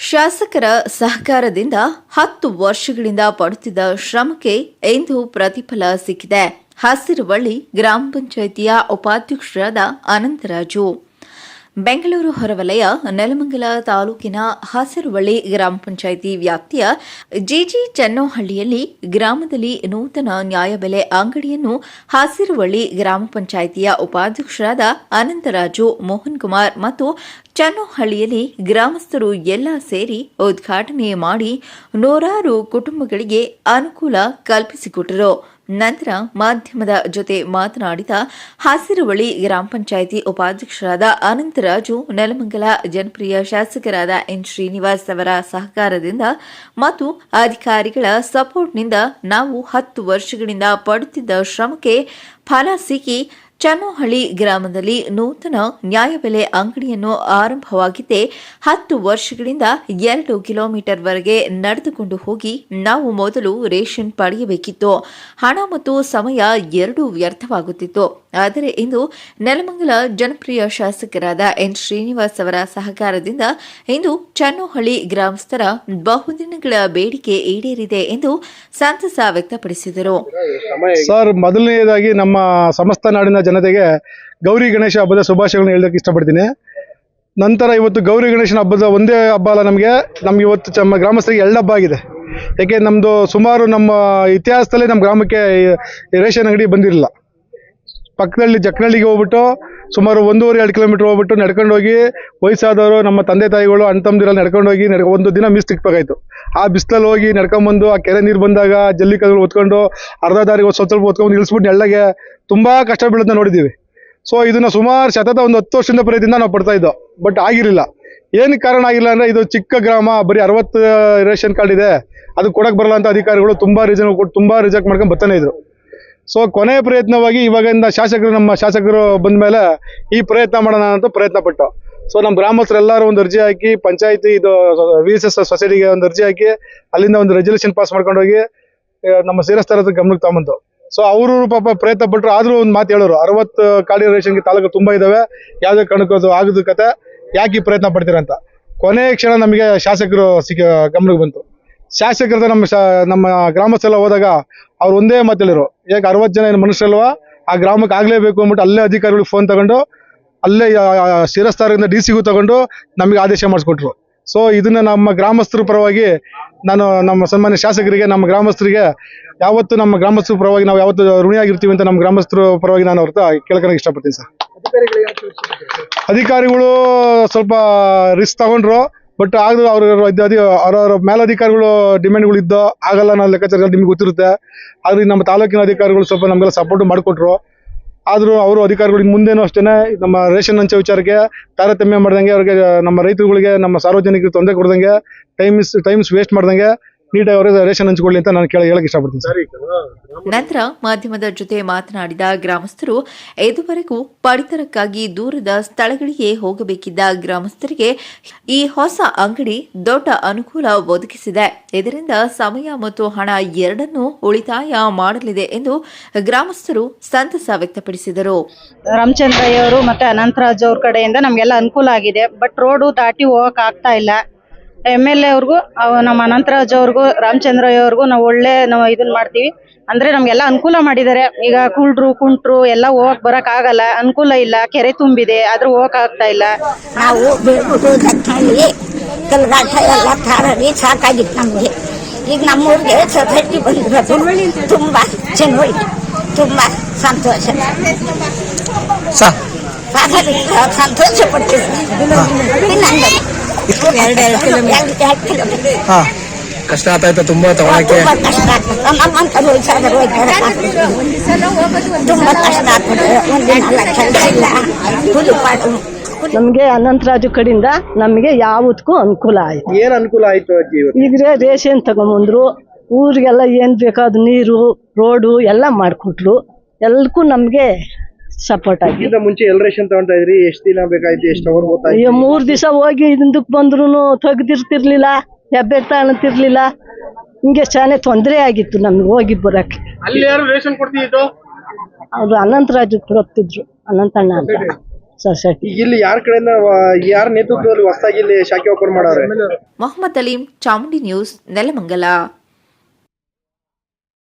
ಶಾಸಕರ ಸಹಕಾರದಿಂದ ಹತ್ತು ವರ್ಷಗಳಿಂದ ಪಡುತ್ತಿದ್ದ ಶ್ರಮಕ್ಕೆ ಇಂದು ಪ್ರತಿಫಲ ಸಿಕ್ಕಿದೆ. ಹಸಿರುವಳ್ಳಿ ಗ್ರಾಮ ಪಂಚಾಯಿತಿಯ ಉಪಾಧ್ಯಕ್ಷರಾದ ಅನಂತರಾಜು. ಬೆಂಗಳೂರು ಹೊರವಲಯ, ನೆಲಮಂಗಲ ತಾಲೂಕಿನ ಹಸಿರುವಳ್ಳಿ ಗ್ರಾಮ ಪಂಚಾಯಿತಿ ವ್ಯಾಪ್ತಿಯ ಜಿಜಿ ಚನ್ನೋಹಳ್ಳಿಯಲ್ಲಿ ಗ್ರಾಮದಲ್ಲಿ ನೂತನ ನ್ಯಾಯಬೆಲೆ ಅಂಗಡಿಯನ್ನು ಹಸಿರುವಳ್ಳಿ ಗ್ರಾಮ ಪಂಚಾಯಿತಿಯ ಉಪಾಧ್ಯಕ್ಷರಾದ ಅನಂತರಾಜು ಮೋಹನ್ ಕುಮಾರ್ ಮತ್ತು ಚನ್ನೋಹಳ್ಳಿಯಲ್ಲಿ ಗ್ರಾಮಸ್ಥರು ಎಲ್ಲ ಸೇರಿ ಉದ್ಘಾಟನೆ ಮಾಡಿ ನೂರಾರು ಕುಟುಂಬಗಳಿಗೆ ಅನುಕೂಲ ಕಲ್ಪಿಸಿಕೊಟ್ಟರು. ನಂತರ ಮಾಧ್ಯಮದ ಜೊತೆ ಮಾತನಾಡಿದ ಹಸಿರುವಳಿ ಗ್ರಾಮ ಪಂಚಾಯಿತಿ ಉಪಾಧ್ಯಕ್ಷರಾದ ಅನಂತರಾಜು, ನೆಲಮಂಗಲ ಜನಪ್ರಿಯ ಶಾಸಕರಾದ ಎನ್ ಶ್ರೀನಿವಾಸ್ ಅವರ ಸಹಕಾರದಿಂದ ಮತ್ತು ಅಧಿಕಾರಿಗಳ ಸಪೋರ್ಟ್ನಿಂದ ನಾವು ಹತ್ತು ವರ್ಷಗಳಿಂದ ಪಡುತ್ತಿದ್ದ ಶ್ರಮಕ್ಕೆ ಫಲ ಸಿಕ್ಕಿ ಚನ್ನೋಹಳ್ಳಿ ಗ್ರಾಮದಲ್ಲಿ ನೂತನ ನ್ಯಾಯಬೆಲೆ ಅಂಗಡಿಯನ್ನು ಆರಂಭವಾಗಿದ್ದೇ ಹತ್ತು ವರ್ಷಗಳಿಂದ ಎರಡು ಕಿಲೋಮೀಟರ್ವರೆಗೆ ನಡೆದುಕೊಂಡು ಹೋಗಿ ನಾವು ಮೊದಲು ರೇಷನ್ ಪಡೆಯಬೇಕಿತ್ತು. ಹಣ ಮತ್ತು ಸಮಯ ಎರಡೂ ವ್ಯರ್ಥವಾಗುತ್ತಿತ್ತು. ಆದರೆ ಇಂದು ನೆಲಮಂಗಲ ಜನಪ್ರಿಯ ಶಾಸಕರಾದ ಎನ್ ಶ್ರೀನಿವಾಸ್ ಅವರ ಸಹಕಾರದಿಂದ ಇಂದು ಚನ್ನೋಹಳ್ಳಿ ಗ್ರಾಮಸ್ಥರ ಬಹುದಿನಗಳ ಬೇಡಿಕೆ ಈಡೇರಿದೆ ಎಂದು ಸಂತಸ ವ್ಯಕ್ತಪಡಿಸಿದರು. ಸರ್, ಮೊದಲನೆಯದಾಗಿ ನಮ್ಮ ಸಮಸ್ತ ನಾಡಿನ ಜನತೆಗೆ ಗೌರಿ ಗಣೇಶ ಹಬ್ಬದ ಶುಭಾಶಯಗಳನ್ನು ಹೇಳೋದಕ್ಕೆ ಇಷ್ಟಪಡ್ತೀನಿ. ನಂತರ ಇವತ್ತು ಗೌರಿ ಗಣೇಶನ ಹಬ್ಬದ ಒಂದೇ ಹಬ್ಬ ಅಲ್ಲ ನಮಗೆ, ನಮ್ಗೆ ಇವತ್ತು ನಮ್ಮ ಗ್ರಾಮಸ್ಥರಿಗೆ ಎರಡು ಹಬ್ಬ ಆಗಿದೆ. ಯಾಕೆ ನಮ್ಮದು ಸುಮಾರು ನಮ್ಮ ಇತಿಹಾಸದಲ್ಲಿ ನಮ್ಮ ಗ್ರಾಮಕ್ಕೆ ರೇಷನ್ ಅಂಗಡಿ ಬಂದಿರಲಿಲ್ಲ. ಪಕ್ಕದಲ್ಲಿ ಜಕ್ನಳ್ಳಿಗೆ ಹೋಗ್ಬಿಟ್ಟು ಸುಮಾರು ಒಂದೂವರೆ, ಎರಡು ಕಿಲೋಮೀಟರ್ ಹೋಗ್ಬಿಟ್ಟು ನಡ್ಕೊಂಡು ಹೋಗಿ ವಯಸ್ಸಾದವರು, ನಮ್ಮ ತಂದೆ ತಾಯಿಗಳು ಅಣ್ಣ ತಮ್ಮದಿರಲ್ಲಿ ನಡ್ಕೊಂಡು ಹೋಗಿ ನಡ್ಕೊ ಒಂದು ದಿನ ಮಿಸ್ ಸಿಕ್ಬೇಕಾಯ್ತು ಆ ಬಿಸಿಲಲ್ಲಿ ಹೋಗಿ ನಡ್ಕೊಂಬಂದು ಆ ಕೆರೆ ನೀರು ಬಂದಾಗ ಜಲ್ಲಿ ಕಲ್ಲು ಹೊತ್ಕೊಂಡು, ಅರ್ಧ ದಾರಿಗೆ ಸ್ವಲ್ಪ ಸ್ವಲ್ಪ ಹೊತ್ಕೊಂಡು ಇಳಿಸ್ಬಿಟ್ಟು ನೆಳ್ಳಗೆ ತುಂಬ ಕಷ್ಟ ಬೀಳೋದನ್ನ ನೋಡಿದ್ದೀವಿ. ಸೊ ಇದನ್ನ ಸುಮಾರು ಶತದ ಒಂದು ಹತ್ತು ವರ್ಷದಿಂದ ಪ್ರಯತ್ನದಿಂದ ನಾವು ಪಡ್ತಾ ಇದ್ದೋ, ಬಟ್ ಆಗಿರಲಿಲ್ಲ. ಏನು ಕಾರಣ ಆಗಿಲ್ಲ ಅಂದರೆ ಇದು ಚಿಕ್ಕ ಗ್ರಾಮ, ಬರೀ ಅರವತ್ತು ರೇಷನ್ ಕಾರ್ಡ್ ಇದೆ. ಅದು ಕೊಡಕ್ಕೆ ಬರಲ್ಲ ಅಂತ ಅಧಿಕಾರಿಗಳು ತುಂಬ ರೀಸನ್ ಕೊಟ್ಟು ತುಂಬ ರಿಜೆಕ್ಟ್ ಮಾಡ್ಕೊಂಡು ಬರ್ತಾನೆ ಇದ್ರು. ಸೊ ಕೊನೆ ಪ್ರಯತ್ನವಾಗಿ ಇವಾಗಿಂದ ಶಾಸಕರು, ನಮ್ಮ ಶಾಸಕರು ಬಂದ ಮೇಲೆ ಈ ಪ್ರಯತ್ನ ಮಾಡೋಣ ಅಂತ ಪ್ರಯತ್ನ ಪಟ್ಟು ಸೊ ನಮ್ಮ ಗ್ರಾಮಸ್ಥರೆಲ್ಲರೂ ಒಂದು ಅರ್ಜಿ ಹಾಕಿ, ಪಂಚಾಯತಿ ಇದು ವಿ ಎಸ್ ಎಸ್ ಸೊಸೈಟಿಗೆ ಒಂದು ಅರ್ಜಿ ಹಾಕಿ, ಅಲ್ಲಿಂದ ಒಂದು ರೆಜಲ್ಯೂಷನ್ ಪಾಸ್ ಮಾಡ್ಕೊಂಡು ಹೋಗಿ ನಮ್ಮ ಸೇರಸ್ಥರ ಗಮನಕ್ಕೆ ತಗೊಂಬಂತು ಸೊ ಅವರು ಪಾಪ ಪ್ರಯತ್ನ ಪಟ್ಟರು ಆದರೂ ಒಂದು ಮಾತು ಹೇಳೋರು. ಅರವತ್ತು ಕಾಡಿ ರೇಷನ್ಗೆ ತಾಲೂಕು ತುಂಬ ಇದ್ದಾವೆ ಯಾವುದೇ ಕಾರಣಕ್ಕೂ ಆಗದ ಕತೆ. ಯಾಕೆ ಪ್ರಯತ್ನ ಪಡ್ತೀರಂತ? ಕೊನೆ ಕ್ಷಣ ನಮಗೆ ಶಾಸಕರು ಸಿಕ್ಕ ಗಮನಕ್ಕೆ ಬಂತು. ಶಾಸಕರದ ನಮ್ಮ ಶಾ ನಮ್ಮ ಗ್ರಾಮಸ್ಥೆಲ್ಲ ಹೋದಾಗ ಅವ್ರು ಒಂದೇ ಮಾತು ಹೇಳಿರು ಯಾಕೆ ಅರವತ್ತು ಜನ ಏನು ಮನುಷ್ಯರಲ್ವಾ? ಆ ಗ್ರಾಮಕ್ಕೆ ಆಗಲೇಬೇಕು ಅಂದ್ಬಿಟ್ಟು ಅಲ್ಲೇ ಅಧಿಕಾರಿಗಳಿಗೆ ಫೋನ್ ತಗೊಂಡು ಅಲ್ಲೇ ಶಿರಸ್ತಾರದಿಂದ ಡಿ ಸಿಗೂ ತಗೊಂಡು ನಮಗೆ ಆದೇಶ ಮಾಡಿಸ್ಕೊಟ್ರು. ಸೊ ಇದನ್ನ ನಮ್ಮ ಗ್ರಾಮಸ್ಥರ ಪರವಾಗಿ ನಾನು ನಮ್ಮ ಸನ್ಮಾನ್ಯ ಶಾಸಕರಿಗೆ ನಮ್ಮ ಗ್ರಾಮಸ್ಥರಿಗೆ ಯಾವತ್ತು ನಮ್ಮ ಗ್ರಾಮಸ್ಥರ ಪರವಾಗಿ ನಾವು ಯಾವತ್ತು ಋಣಿಯಾಗಿರ್ತೀವಿ ಅಂತ ನಮ್ಮ ಗ್ರಾಮಸ್ಥರ ಪರವಾಗಿ ನಾನು ಅವ್ರ ಕೇಳ್ಕೊಳಕ್ಕೆ ಇಷ್ಟಪಡ್ತೀನಿ ಸರ್. ಅಧಿಕಾರಿಗಳು ಸ್ವಲ್ಪ ರಿಸ್ಕ್ ತಗೊಂಡ್ರು. ಬಟ್ ಆದ್ರೂ ಅವ್ರ ಅವರವ್ರ ಮೇಲಧಿಕಾರಿಗಳು ಡಿಮ್ಯಾಂಡ್ಗಳು ಇದ್ದೋ ಆಗಲ್ಲ ನಾನು ಲೆಕ್ಕಾಚಾರ ನಿಮ್ಗೆ ಗೊತ್ತಿರುತ್ತೆ. ಆದ್ರೆ ನಮ್ಮ ತಾಲೂಕಿನ ಅಧಿಕಾರಿಗಳು ಸ್ವಲ್ಪ ನಮಗೆಲ್ಲ ಸಪೋರ್ಟ್ ಮಾಡಿಕೊಟ್ರು. ಆದರೂ ಅವರು ಅಧಿಕಾರಿಗಳು ಇನ್ನು ಮುಂದೇನು ಅಷ್ಟೇ ನಮ್ಮ ರೇಷನ್ ಹಂಚೋ ವಿಚಾರಕ್ಕೆ ತಾರತಮ್ಯ ಮಾಡ್ದಂಗೆ ಅವ್ರಿಗೆ ನಮ್ಮ ರೈತರುಗಳಿಗೆ ನಮ್ಮ ಸಾರ್ವಜನಿಕರಿಗೆ ತೊಂದರೆ ಕೊಡ್ದಂಗೆ ಟೈಮ್ಸ್ ಟೈಮ್ಸ್ ವೇಸ್ಟ್ ಮಾಡ್ದಂಗೆ ನೀಟಾಗಿ ರೇಷನ್ ಹಂಚ್ಕೊಳ್ಳಿ ಅಂತ ನಾನು ಕೇಳಿ ಇಷ್ಟಪಡ್ತೀನಿ. ಸರ್ ನಂತರ ಮಾಧ್ಯಮದ ಜೊತೆ ಮಾತನಾಡಿದ ಗ್ರಾಮಸ್ಥರು ಇದುವರೆಗೂ ಪಡಿತರಕ್ಕಾಗಿ ದೂರದ ಸ್ಥಳಗಳಿಗೆ ಹೋಗಬೇಕಿದ್ದ ಗ್ರಾಮಸ್ಥರಿಗೆ ಈ ಹೊಸ ಅಂಗಡಿ ದೊಡ್ಡ ಅನುಕೂಲ ಒದಗಿಸಿದೆ. ಇದರಿಂದ ಸಮಯ ಮತ್ತು ಹಣ ಎರಡನ್ನೂ ಉಳಿತಾಯ ಮಾಡಲಿದೆ ಎಂದು ಗ್ರಾಮಸ್ಥರು ಸಂತಸ ವ್ಯಕ್ತಪಡಿಸಿದರು. ರಾಮಚಂದ್ರಯ್ಯವರು ಮತ್ತೆ ಅನಂತರಾಜ್ ಅವ್ರ ಕಡೆಯಿಂದ ನಮಗೆಲ್ಲ ಅನುಕೂಲ ಆಗಿದೆ. ಬಟ್ ರೋಡು ದಾಟಿ ಹೋಗಕ್ ಆಗ್ತಾ ಇಲ್ಲ. ಎಂ ಎಲ್ ಎ ಅವ್ರಿಗೂ ಅವ್- ನಮ್ಮ ಅನಂತರಾಜ್ ಅವ್ರಿಗೂ ರಾಮಚಂದ್ರಯ್ಯ ಅವ್ರಿಗೂ ನಾವು ಒಳ್ಳೆ ನಾವು ಇದನ್ನ ಮಾಡ್ತೀವಿ. ಅಂದ್ರೆ ನಮ್ಗೆಲ್ಲ ಅನುಕೂಲ ಮಾಡಿದ್ದಾರೆ ಈಗ ಕುಳ್ರು ಕುಂಟ್ರು ಎಲ್ಲ ಹೋಗಕ್ ಬರಕ್ ಆಗಲ್ಲ. ಅನುಕೂಲ ಇಲ್ಲ. ಕೆರೆ ತುಂಬಿದೆ. ಆದ್ರೂ ಹೋಗಕ್ ಆಗ್ತಾ ಇಲ್ಲ. ನಾವು ಕಲ್ಗಾಟ ಎಲ್ಲ ಸಾಕಾಗಿತ್ತು ನಮಗೆ. ಈಗ ನಮ್ಮೂರಿಗೆ ಸೊಸೈಟಿ ಬಂದಿರೋದು ತುಂಬಾ ಚೆನ್ನಾಗಿ ತುಂಬಾ ಸಂತೋಷ. ಸಂತೋಷ ಪಡ್ತಿದ್ವಿ ಕಿಲೋಮೀಟರ್ ಕಷ್ಟ ಆಗ್ತಾ ತುಂಬಾ ತಗೊಳಕ್ಕೆ. ನಮ್ಗೆ ಕಷ್ಟ ನಮಗೆ ಅನಂತರಾಜು ಕಡೆಯಿಂದ ನಮಗೆ ಯಾವುದಕ್ಕೂ ಅನುಕೂಲ ಆಯ್ತು. ಏನ್ ಅನುಕೂಲ ಆಯ್ತು ಅಜ್ಜಿ ಈಗ ರೇಷನ್ ತಗೊಂಬಂದ್ರು ಊರಿಗೆಲ್ಲ ಏನ್ ಬೇಕಾದ ನೀರು ರೋಡು ಎಲ್ಲ ಮಾಡಿಕೊಟ್ರು. ಎಲ್ಲಕ್ಕೂ ನಮಗೆ ಸಪೋರ್ಟ್ ಆಗಿ. ಇದಕ್ಕಿಂತ ಮುಂಚೆ ಎಲ್ ರೇಷನ್ ತಗೊಂತಾ ಇದ್ರಿ? ಎಷ್ಟು ದಿನ ಬೇಕಾಯ್ತು? ಎಷ್ಟು ಅವರ್ ಅಯ್ಯೋ ಮೂರ್ ದಿವಸ ಹೋಗಿ ಇದಕ್ಕೆ ಬಂದ್ರು ತೆಗ್ದಿರ್ತಿರ್ಲಿಲ್ಲ ಹೆಬ್ಬೆಟ್ಟ ಅನ್ನತಿರ್ಲಿಲ್ಲ ಹಿಂಗೆ ಚಾನೆ ತೊಂದರೆ ಆಗಿತ್ತು ನಮ್ಗೆ ಹೋಗಿ ಬರಕ್ಕೆ. ಅಲ್ಲಿ ಯಾರು ರೇಷನ್ ಕೊಡ್ತಿದ್ದು? ಅವ್ರು ಅನಂತರಾಜ್ ಕೊಡ್ತಿದ್ರು ಅನಂತಣ್ಣ ಅಂತ. ಸೊಸೈಟಿ ಇಲ್ಲಿ ಯಾರ ಕಡೆಯಿಂದ ಯಾರ ನೇತೃತ್ವದಲ್ಲಿ ಹೊಸದಾಗಿ ಇಲ್ಲಿ ಶಾಖೆ ಓಪನ್ ಮಾಡವ್ರೆ? ಮೊಹಮ್ಮದ್ ಅಲೀಂ ಚಾಮುಂಡಿ ನ್ಯೂಸ್ ನೆಲಮಂಗಲ.